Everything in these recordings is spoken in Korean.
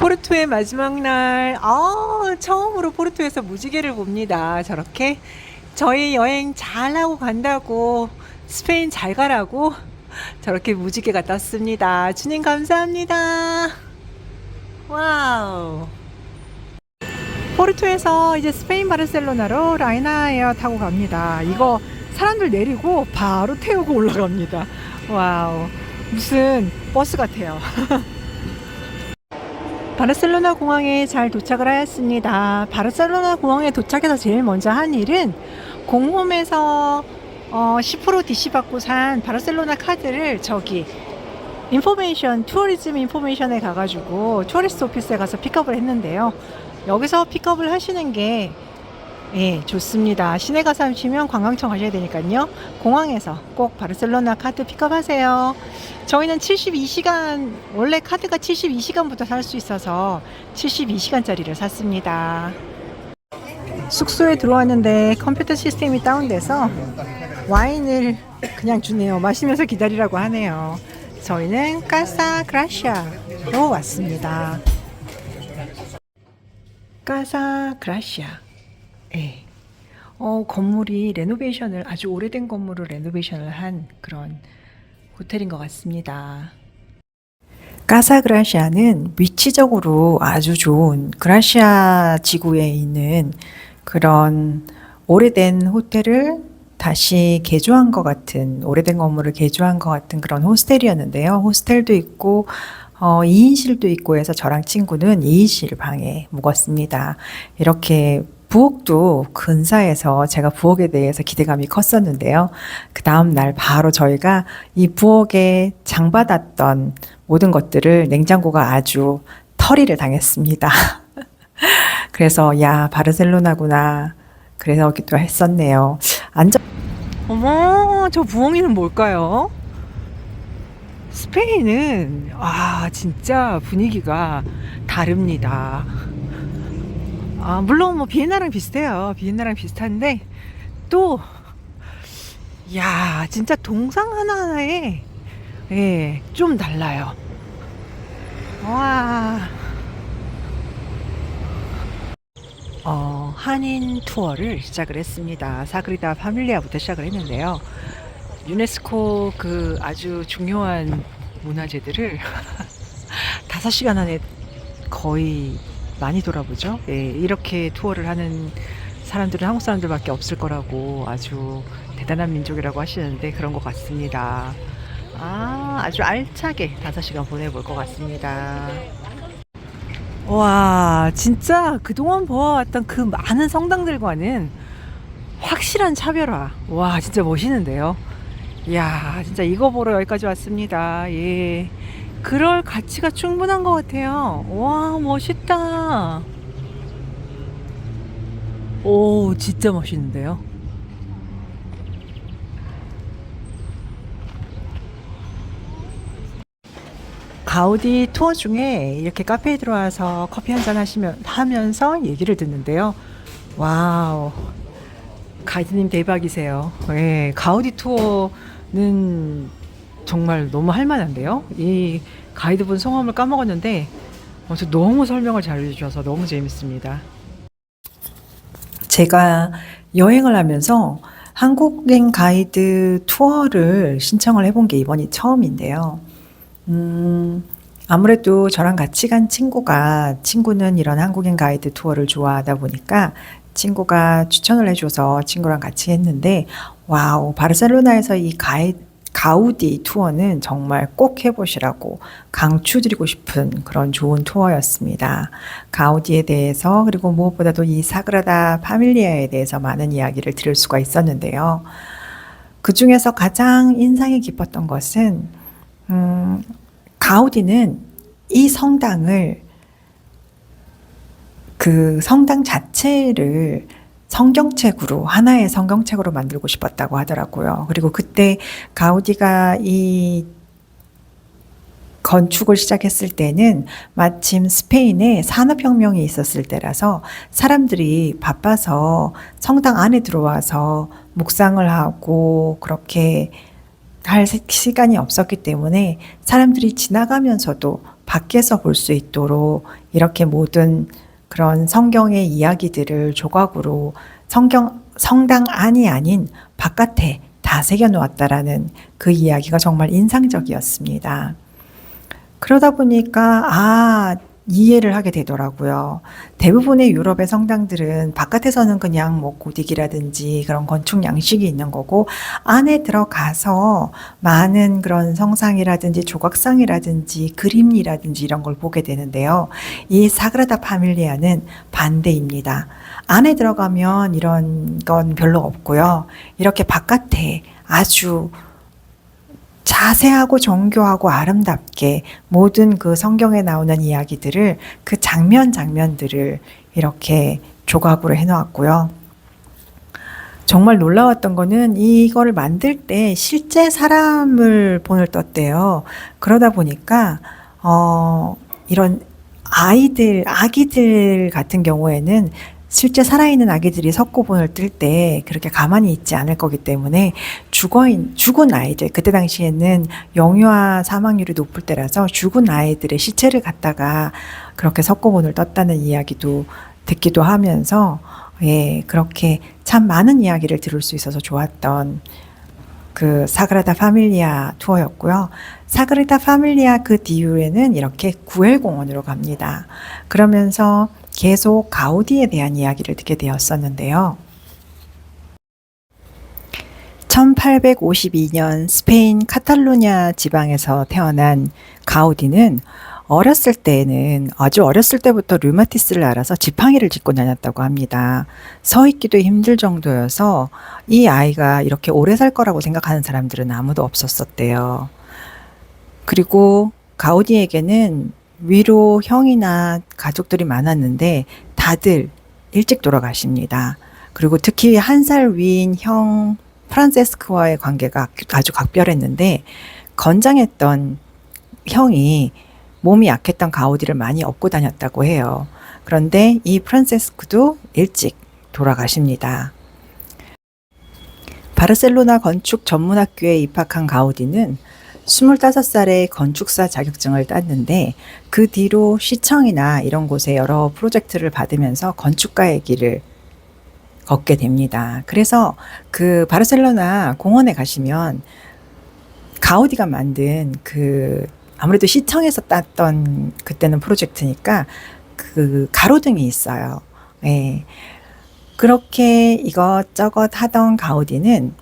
포르투의 마지막 날, 아, 처음으로 포르투에서 무지개를 봅니다. 저렇게 저희 여행 잘하고 간다고 스페인 잘 가라고 저렇게 무지개가 떴습니다. 주님 감사합니다. 와우. 포르투에서 이제 스페인 바르셀로나로 라이나 에어 타고 갑니다. 이거 사람들 내리고 바로 태우고 올라갑니다. 와우. 무슨 버스 같아요. 바르셀로나 공항에 잘 도착을 하였습니다. 바르셀로나 공항에 도착해서 제일 먼저 한 일은 공홈에서 어, 10% DC 받고 산 바르셀로나 카드를 저기 인포메이션 투어리즘 인포메이션에 가가지고 투어리스트 오피스에 가서 픽업을 했는데요. 여기서 픽업을 하시는 게 예, 좋습니다. 시내 가서 하시면 관광청 가셔야 되니까요. 공항에서 꼭 바르셀로나 카드 픽업하세요. 저희는 72시간, 원래 카드가 72시간부터 살 수 있어서 72시간짜리를 샀습니다. 숙소에 들어왔는데 컴퓨터 시스템이 다운돼서 와인을 그냥 주네요. 마시면서 기다리라고 하네요. 저희는 까사 그라시아로 왔습니다. 까사 그라시아. 예. 어, 건물이 레노베이션을 아주 오래된 건물을 레노베이션을 한 그런 호텔인 것 같습니다. 까사그라시아는 위치적으로 아주 좋은 그라시아 지구에 있는 그런 오래된 호텔을 다시 개조한 것 같은 오래된 건물을 개조한 것 같은 그런 호스텔이었는데요. 호스텔도 있고 어, 2인실도 있고 해서 저랑 친구는 2인실 방에 묵었습니다. 이렇게 부엌도 근사해서 제가 부엌에 대해서 기대감이 컸었는데요. 그 다음 날 바로 저희가 이 부엌에 장받았던 모든 것들을 냉장고가 아주 털이를 당했습니다. 그래서 야 바르셀로나구나. 그래서 기도 했었네요. 앉아. 어머 저 부엉이는 뭘까요? 스페인은 아 진짜 분위기가 다릅니다. 아, 물론 뭐 비엔나랑 비슷해요. 비엔나랑 비슷한데 또 야, 진짜 동상 하나하나에 예, 좀 달라요. 와. 어, 한인 투어를 시작을 했습니다. 사그리다 파밀리아부터 시작을 했는데요. 유네스코 그 아주 중요한 문화재들을 5시간 안에 거의 많이 돌아보죠. 예, 이렇게 투어를 하는 사람들은 한국 사람들밖에 없을 거라고 아주 대단한 민족이라고 하시는데 그런 것 같습니다. 아, 아주 알차게 5시간 보내볼 것 같습니다. 와, 진짜 그동안 보아왔던 그 많은 성당들과는 확실한 차별화. 와, 진짜 멋있는데요. 이야, 진짜 이거 보러 여기까지 왔습니다. 예. 그럴 가치가 충분한 것 같아요. 와, 멋있다. 오, 진짜 멋있는데요. 가우디 투어 중에 이렇게 카페에 들어와서 커피 한 잔 하시면 하면서 얘기를 듣는데요. 와우. 가이드님 대박이세요. 예, 가우디 투어는 정말 너무 할만한데요. 이 가이드분 성함을 까먹었는데 어, 저 너무 설명을 잘 해주셔서 너무 재밌습니다. 제가 여행을 하면서 한국행 가이드 투어를 신청을 해본 게 이번이 처음인데요. 음, 아무래도 저랑 같이 간 친구가, 친구는 이런 한국인 가이드 투어를 좋아하다 보니까 친구가 추천을 해줘서 친구랑 같이 했는데, 와우, 바르셀로나에서 이 가이, 가우디 투어는 정말 꼭 해보시라고 강추드리고 싶은 그런 좋은 투어였습니다. 가우디에 대해서 그리고 무엇보다도 이 사그라다 파밀리아에 대해서 많은 이야기를 들을 수가 있었는데요. 그 중에서 가장 인상이 깊었던 것은 음, 가우디는 이 성당을 그 성당 자체를 성경책으로 하나의 성경책으로 만들고 싶었다고 하더라고요. 그리고 그때 가우디가 이 건축을 시작했을 때는 마침 스페인에 산업혁명이 있었을 때라서 사람들이 바빠서 성당 안에 들어와서 묵상을 하고 그렇게 할 시간이 없었기 때문에 사람들이 지나가면서도 밖에서 볼 수 있도록 이렇게 모든 그런 성경의 이야기들을 조각으로 성경 성당 안이 아닌 바깥에 다 새겨 놓았다라는 그 이야기가 정말 인상적이었습니다. 그러다 보니까 아 이해를 하게 되더라고요. 대부분의 유럽의 성당들은 바깥에서는 그냥 뭐 고딕이라든지 그런 건축 양식이 있는 거고 안에 들어가서 많은 그런 성상이라든지 조각상이라든지 그림이라든지 이런 걸 보게 되는데요. 이 사그라다 파밀리아는 반대입니다. 안에 들어가면 이런 건 별로 없고요. 이렇게 바깥에 아주 자세하고 정교하고 아름답게 모든 그 성경에 나오는 이야기들을 그 장면 장면들을 이렇게 조각으로 해놓았고요. 정말 놀라웠던 거는 이거를 만들 때 실제 사람을 본을 떴대요. 그러다 보니까 어 이런 아이들, 아기들 같은 경우에는 실제 살아있는 아기들이 석고본을 뜰 때 그렇게 가만히 있지 않을 거기 때문에 죽어, 죽은 아이들, 그때 당시에는 영유아 사망률이 높을 때라서 죽은 아이들의 시체를 갖다가 그렇게 석고본을 떴다는 이야기도 듣기도 하면서 예, 그렇게 참 많은 이야기를 들을 수 있어서 좋았던 그 사그라다 파밀리아 투어였고요. 사그라다 파밀리아 그 뒤유에는 이렇게 구엘공원으로 갑니다. 그러면서 계속 가우디에 대한 이야기를 듣게 되었었는데요. 1852년 스페인 카탈루냐 지방에서 태어난 가우디는 어렸을 때에는 아주 어렸을 때부터 류마티스를 알아서 지팡이를 짚고 다녔다고 합니다. 서 있기도 힘들 정도여서 이 아이가 이렇게 오래 살 거라고 생각하는 사람들은 아무도 없었었대요. 그리고 가우디에게는 위로 형이나 가족들이 많았는데 다들 일찍 돌아가십니다. 그리고 특히 한 살 위인 형 프란세스크와의 관계가 아주 각별했는데 건장했던 형이 몸이 약했던 가우디를 많이 업고 다녔다고 해요. 그런데 이 프란세스크도 일찍 돌아가십니다. 바르셀로나 건축 전문학교에 입학한 가우디는 25살에 건축사 자격증을 땄는데 그 뒤로 시청이나 이런 곳에 여러 프로젝트를 받으면서 건축가의 길을 걷게 됩니다. 그래서 그 바르셀로나 공원에 가시면 가우디가 만든 그 아무래도 시청에서 땄던 그때는 프로젝트니까 그 가로등이 있어요. 예. 그렇게 이것저것 하던 가우디는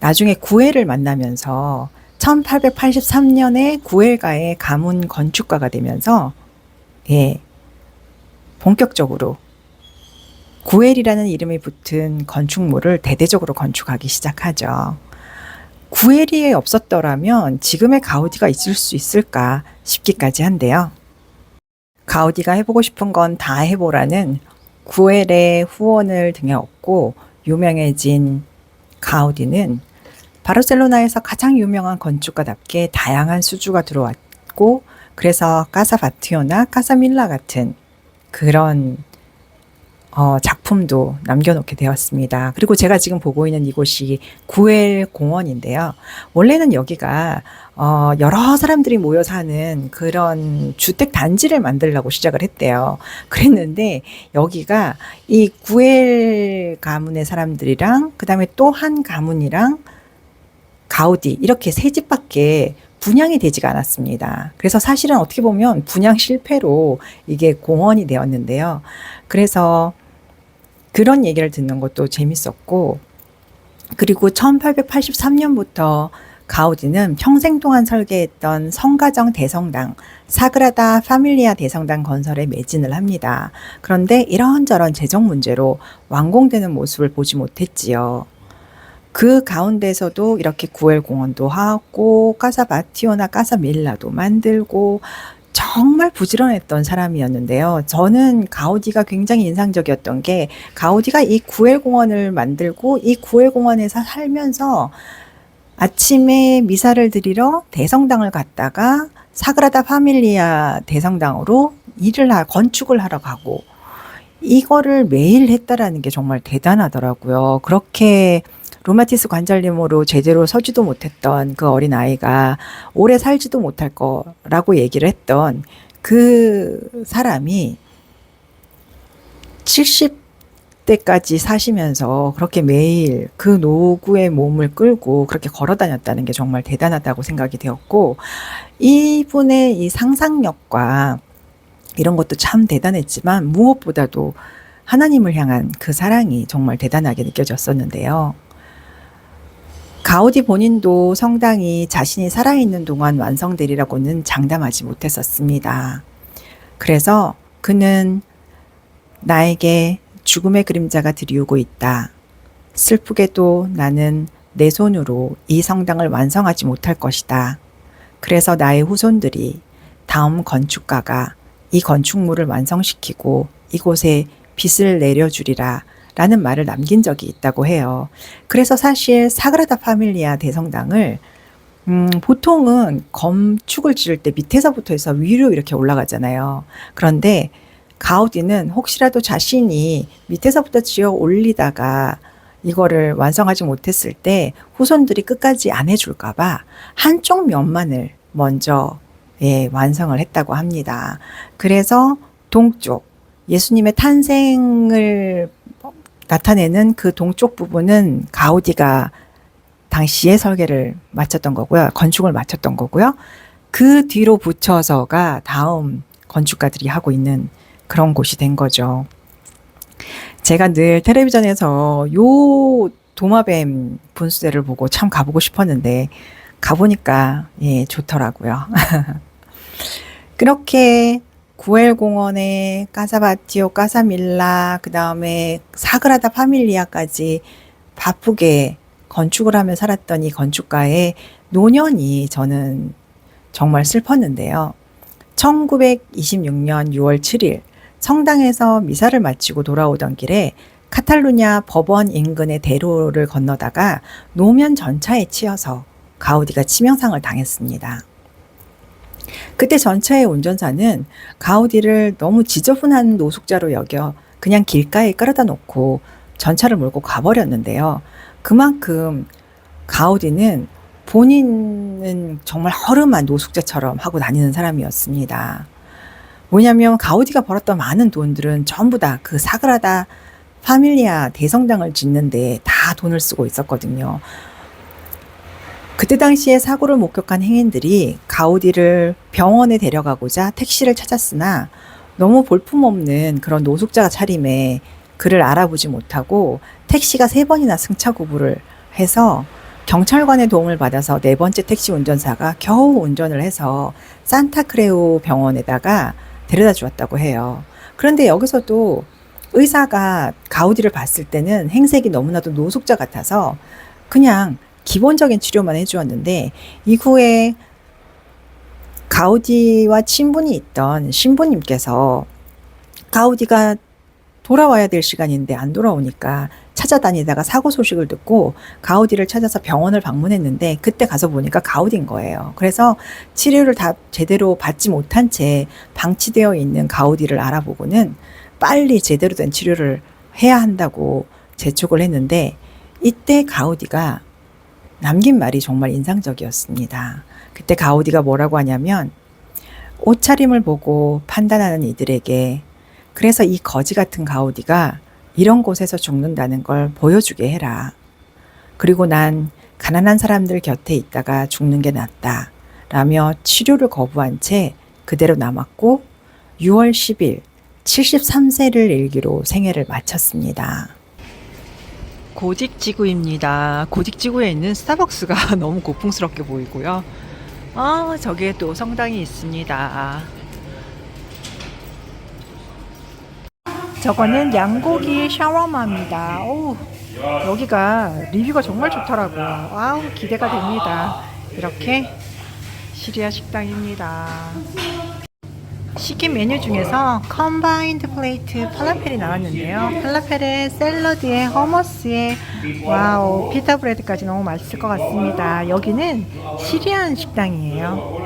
나중에 구엘을 만나면서 1883년에 구엘가의 가문 건축가가 되면서 예. 본격적으로 구엘이라는 이름이 붙은 건축물을 대대적으로 건축하기 시작하죠. 구엘이 없었더라면 지금의 가우디가 있을 수 있을까 싶기까지 한데요. 가우디가 해보고 싶은 건 다 해보라는 구엘의 후원을 등에 얻고 유명해진 가우디는 바르셀로나에서 가장 유명한 건축가답게 다양한 수주가 들어왔고 그래서 까사바티오나 까사밀라 같은 그런 어, 작품도 남겨놓게 되었습니다. 그리고 제가 지금 보고 있는 이곳이 구엘 공원인데요. 원래는 여기가 어, 여러 사람들이 모여 사는 그런 주택 단지를 만들려고 시작을 했대요. 그랬는데 여기가 이 구엘 가문의 사람들이랑 그 다음에 또 한 가문이랑 가우디 이렇게 세 집밖에 분양이 되지가 않았습니다. 그래서 사실은 어떻게 보면 분양 실패로 이게 공원이 되었는데요. 그래서 그런 얘기를 듣는 것도 재밌었고, 그리고 1883년부터 가우디는 평생 동안 설계했던 성가정 대성당, 사그라다 파밀리아 대성당 건설에 매진을 합니다. 그런데 이런저런 재정 문제로 완공되는 모습을 보지 못했지요. 그 가운데서도 이렇게 구엘 공원도 하고 까사바티오나 까사밀라도 만들고 정말 부지런했던 사람이었는데요. 저는 가우디가 굉장히 인상적이었던 게 가우디가 이 구엘 공원을 만들고 이 구엘 공원에서 살면서 아침에 미사를 드리러 대성당을 갔다가 사그라다 파밀리아 대성당으로 일을 하, 건축을 하러 가고 이거를 매일 했다라는 게 정말 대단하더라고요. 그렇게 루마티스 관절염으로 제대로 서지도 못했던 그 어린 아이가 오래 살지도 못할 거라고 얘기를 했던 그 사람이 70대까지 사시면서 그렇게 매일 그 노구의 몸을 끌고 그렇게 걸어 다녔다는 게 정말 대단하다고 생각이 되었고 이분의 이 상상력과 이런 것도 참 대단했지만 무엇보다도 하나님을 향한 그 사랑이 정말 대단하게 느껴졌었는데요. 가우디 본인도 성당이 자신이 살아있는 동안 완성되리라고는 장담하지 못했었습니다. 그래서 그는 나에게 죽음의 그림자가 들이우고 있다. 슬프게도 나는 내 손으로 이 성당을 완성하지 못할 것이다. 그래서 나의 후손들이 다음 건축가가 이 건축물을 완성시키고 이곳에 빛을 내려주리라 라는 말을 남긴 적이 있다고 해요. 그래서 사실 사그라다 파밀리아 대성당을 음, 보통은 건축을 지을 때 밑에서부터 해서 위로 이렇게 올라가잖아요. 그런데 가우디는 혹시라도 자신이 밑에서부터 지어 올리다가 이거를 완성하지 못했을 때 후손들이 끝까지 안 해줄까봐 한쪽 면만을 먼저 예, 완성을 했다고 합니다. 그래서 동쪽 예수님의 탄생을 나타내는 그 동쪽 부분은 가우디가 당시에 설계를 마쳤던 거고요. 건축을 마쳤던 거고요. 그 뒤로 붙여서가 다음 건축가들이 하고 있는 그런 곳이 된 거죠. 제가 늘 텔레비전에서 요 도마뱀 분수대를 보고 참 가보고 싶었는데 가보니까 예 좋더라고요. 그렇게 구엘 공원에 까사바티오, 까사밀라, 그 다음에 사그라다 파밀리아까지 바쁘게 건축을 하며 살았던 이 건축가의 노년이 저는 정말 슬펐는데요. 1926년 6월 7일 성당에서 미사를 마치고 돌아오던 길에 카탈루냐 법원 인근의 대로를 건너다가 노면 전차에 치여서 가우디가 치명상을 당했습니다. 그때 전차의 운전사는 가우디를 너무 지저분한 노숙자로 여겨 그냥 길가에 끌어다 놓고 전차를 몰고 가버렸는데요. 그만큼 가우디는 본인은 정말 허름한 노숙자처럼 하고 다니는 사람이었습니다. 뭐냐면 가우디가 벌었던 많은 돈들은 전부 다 그 사그라다 파밀리아 대성당을 짓는데 다 돈을 쓰고 있었거든요. 그때 당시에 사고를 목격한 행인들이 가우디를 병원에 데려가고자 택시를 찾았으나 너무 볼품없는 그런 노숙자 차림에 그를 알아보지 못하고 택시가 세 번이나 승차구부를 해서 경찰관의 도움을 받아서 네 번째 택시 운전사가 겨우 운전을 해서 산타크레우 병원에다가 데려다 주었다고 해요. 그런데 여기서도 의사가 가우디를 봤을 때는 행색이 너무나도 노숙자 같아서 그냥 기본적인 치료만 해주었는데 이후에 가우디와 친분이 있던 신부님께서 가우디가 돌아와야 될 시간인데 안 돌아오니까 찾아다니다가 사고 소식을 듣고 가우디를 찾아서 병원을 방문했는데 그때 가서 보니까 가우디인 거예요. 그래서 치료를 다 제대로 받지 못한 채 방치되어 있는 가우디를 알아보고는 빨리 제대로 된 치료를 해야 한다고 재촉을 했는데 이때 가우디가 남긴 말이 정말 인상적이었습니다. 그때 가우디가 뭐라고 하냐면 옷차림을 보고 판단하는 이들에게 그래서 이 거지 같은 가우디가 이런 곳에서 죽는다는 걸 보여주게 해라. 그리고 난 가난한 사람들 곁에 있다가 죽는 게 낫다. 라며 치료를 거부한 채 그대로 남았고 6월 10일 73세를 일기로 생애를 마쳤습니다. 고직지구입니다. 고직지구에 있는 스타벅스가 너무 고풍스럽게 보이고요. 아, 저기에 또 성당이 있습니다. 저거는 양고기 샤워마입니다. 오, 여기가 리뷰가 정말 좋더라고요. 아우, 기대가 됩니다. 이렇게 시리아 식당입니다. 시킨 메뉴 중에서 컴바인드 플레이트 팔라펠이 나왔는데요. 팔라펠에 샐러드에 허머스에 와우 피타 브레드까지 너무 맛있을 것 같습니다. 여기는 시리안 식당이에요.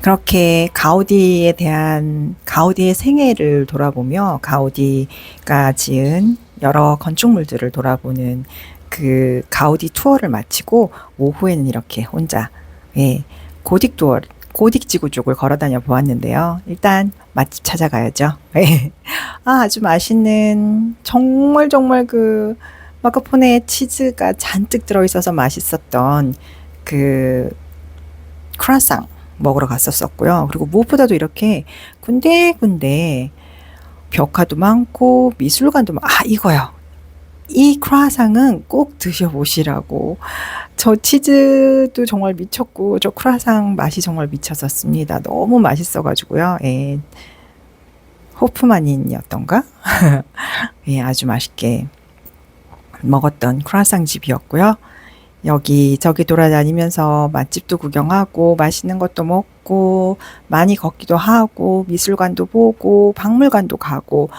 그렇게 가우디에 대한 가우디의 생애를 돌아보며 가우디가 지은 여러 건축물들을 돌아보는 그 가우디 투어를 마치고 오후에는 이렇게 혼자 예, 고딕 투어 고딕 지구 쪽을 걸어 다녀 보았는데요. 일단 맛집 찾아가야죠. 예. 아, 아주 맛있는 정말 정말 그 마카포네 치즈가 잔뜩 들어 있어서 맛있었던 그 크라상 먹으러 갔었었고요. 그리고 무엇보다도 이렇게 군데군데 벽화도 많고 미술관도 많, 아, 이거요. 이 크라상은 꼭 드셔보시라고. 저 치즈도 정말 미쳤고, 저 크라상 맛이 정말 미쳤었습니다. 너무 맛있어가지고요. 예. 호프만인이었던가? 예, 아주 맛있게 먹었던 크라상 집이었고요. 여기 저기 돌아다니면서 맛집도 구경하고 맛있는 것도 먹고 많이 걷기도 하고 미술관도 보고 박물관도 가고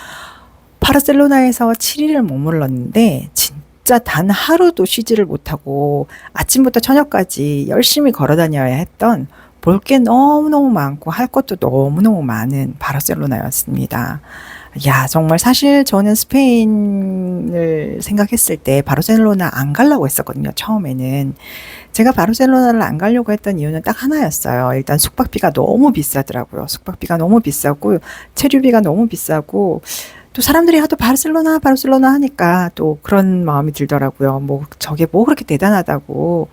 바르셀로나에서 7일을 머물렀는데 진짜 단 하루도 쉬지를 못하고 아침부터 저녁까지 열심히 걸어 다녀야 했던 볼 게 너무너무 많고 할 것도 너무너무 많은 바르셀로나였습니다. 야, 정말 사실 저는 스페인을 생각했을 때 바르셀로나 안 가려고 했었거든요. 처음에는. 제가 바르셀로나를 안 가려고 했던 이유는 딱 하나였어요. 일단 숙박비가 너무 비싸더라고요. 숙박비가 너무 비싸고 체류비가 너무 비싸고 또 사람들이 하도 바르셀로나 바르셀로나 하니까 또 그런 마음이 들더라고요. 뭐 저게 뭐 그렇게 대단하다고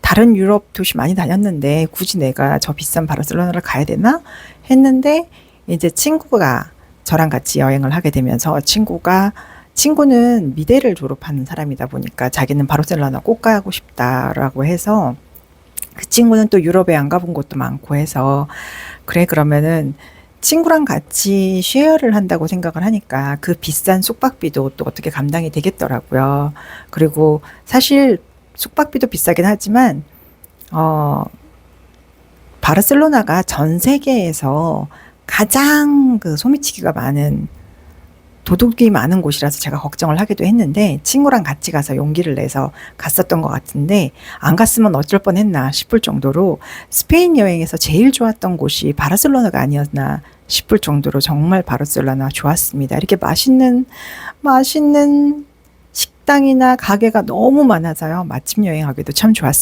다른 유럽 도시 많이 다녔는데 굳이 내가 저 비싼 바르셀로나를 가야 되나 했는데 이제 친구가 저랑 같이 여행을 하게 되면서 친구가 친구는 미대를 졸업한 사람이다 보니까 자기는 바르셀로나 꼭 가고 싶다라고 해서 그 친구는 또 유럽에 안 가본 곳도 많고 해서 그래 그러면은 친구랑 같이 쉐어를 한다고 생각을 하니까 그 비싼 숙박비도 또 어떻게 감당이 되겠더라고요. 그리고 사실 숙박비도 비싸긴 하지만 어 바르셀로나가 전 세계에서 가장 그 소미치기가 많은 도둑이 많은 곳이라서 제가 걱정을 하기도 했는데 친구랑 같이 가서 용기를 내서 갔었던 것 같은데 안 갔으면 어쩔 뻔했나 싶을 정도로 스페인 여행에서 제일 좋았던 곳이 바르셀로나가 아니었나 싶을 정도로 정말 바르셀로나 좋았습니다. 이렇게 맛있는 맛있는 식당이나 가게가 너무 많아서요. 맛집 여행하기도 참 좋았습니다.